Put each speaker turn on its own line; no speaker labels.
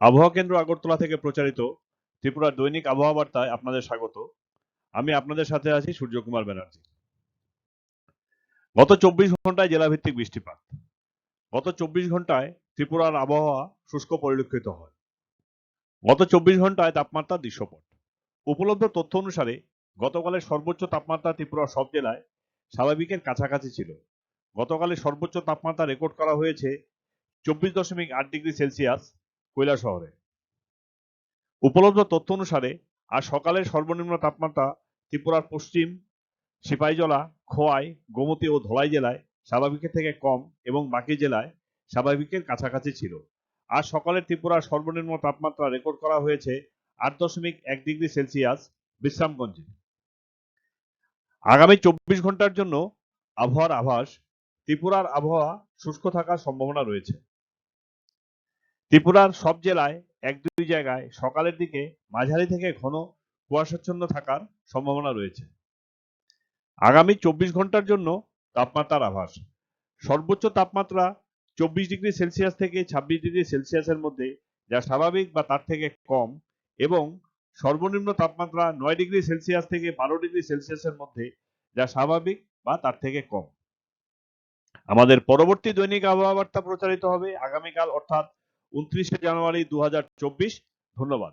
আবহাওয়া কেন্দ্র আগরতলা থেকে প্রচারিত ত্রিপুরার দৈনিক আবহাওয়া বার্তায় আপনাদের স্বাগত। আমি আপনাদের সাথে আছি সূর্যকুমার ব্যানার্জি। গত চব্বিশ ঘন্টায় জেলাভিত্তিক বৃষ্টিপাত। গত চব্বিশ ঘন্টায় ত্রিপুরার আবহাওয়া শুষ্ক পরিলক্ষিত হয়। গত চব্বিশ ঘন্টায় তাপমাত্রা দৃশ্যপট। উপলব্ধ তথ্য অনুসারে গতকালের সর্বোচ্চ তাপমাত্রা ত্রিপুরার সব জেলায় স্বাভাবিকের কাছাকাছি ছিল। গতকালের সর্বোচ্চ তাপমাত্রা রেকর্ড করা হয়েছে চব্বিশ দশমিক আট ডিগ্রি সেলসিয়াস কৈলা শহরে। উপলব্ধ তথ্য অনুসারে, আজ সকালের সর্বনিম্ন তাপমাত্রা ত্রিপুরার পশ্চিম, সিপাহীজলা, খোয়াই, গোমতী ও ধলাই জেলায় স্বাভাবিকের থেকে কম এবং বাকি জেলায় স্বাভাবিকের কাছাকাছি ছিল। আজ সকালে ত্রিপুরার সর্বনিম্ন তাপমাত্রা রেকর্ড করা হয়েছে আট দশমিক এক ডিগ্রি সেলসিয়াস বিশ্রামগঞ্জে। আগামী চব্বিশ ঘণ্টার জন্য আবহাওয়ার আভাস, ত্রিপুরার আবহাওয়া শুষ্ক থাকার সম্ভাবনা রয়েছে। ত্রিপুরার সব জেলায় এক দুই জায়গায় সকালের দিকে মাঝারি থেকে ঘন কুয়াশাচ্ছন্ন থাকার সম্ভাবনা রয়েছে। আগামী চব্বিশ ঘণ্টার জন্য তাপমাত্রার আভাস। সর্বোচ্চ তাপমাত্রা চব্বিশ ডিগ্রি সেলসিয়াস থেকে ছাব্বিশ ডিগ্রি সেলসিয়াসের মধ্যে, যা স্বাভাবিক বা তার থেকে কম, এবং সর্বনিম্ন তাপমাত্রা নয় ডিগ্রি সেলসিয়াস থেকে বারো ডিগ্রি সেলসিয়াসের মধ্যে, যা স্বাভাবিক বা তার থেকে কম। আমাদের পরবর্তী দৈনিক আবহাওয়া বার্তা প্রচারিত হবে আগামীকাল, অর্থাৎ উনত্রিশে জানুয়ারি দু হাজার চব্বিশ। ধন্যবাদ।